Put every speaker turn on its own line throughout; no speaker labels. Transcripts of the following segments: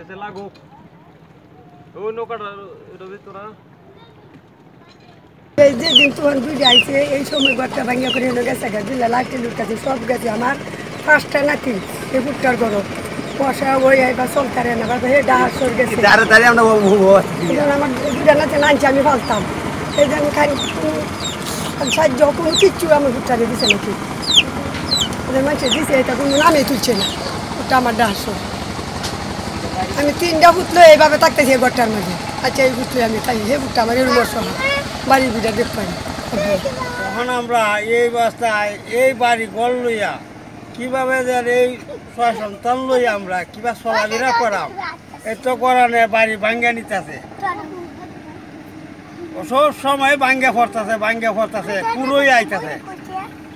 আচ্ছা লাগুক ও নৌকাটা তোরা
এই যে দিন তোমার বুঝে আইছে এই সময় ঘরটা ভাঙিয়া করে এনে গেছে লুটকাছে সব গেছে আমার। পাঁচটা নাতি এই বুটটার গরম। পয়সা ওই এবার সরকারে না বাবা হে ডাহার সর গেছে।
আমরা
দুটা নাতি আমি ফালতাম এই জন্য খাই সাহায্য কোনো কিচ্ছু আমার বুটটারে দিছে নাকি? ওদের মানুষের দিছে এটা কোনো নামে তুলছে না। ওটা আমার ডাহার সর আমি তিনটা ফুটলো এইভাবে থাকতেছি এই ঘরটার মাঝে আচ্ছা এই ফুটলে আমি খাই হে ফুটটা আমার এরকম সহ বাড়ির বিটা দেখ পাই
তখন আমরা এই অবস্থায় এই বাড়ি গল লইয়া কীভাবে যে এই ছয় সন্তান লইয়া আমরা কিবা চলাফেরা করাম। এত করানে বাড়ি ভাঙ্গা নিতেছে। সব সময় ভাঙ্গা ফরতাছে ভাঙ্গা ফরতাছে, পুরোই আইতাছে।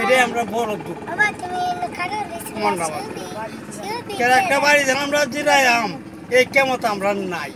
এটাই আমরা বড় দুঃখ। মন বাবা একটা বাড়ি আমরা আমরা জিরাইয়াম। এই কেমত আমরা নাই।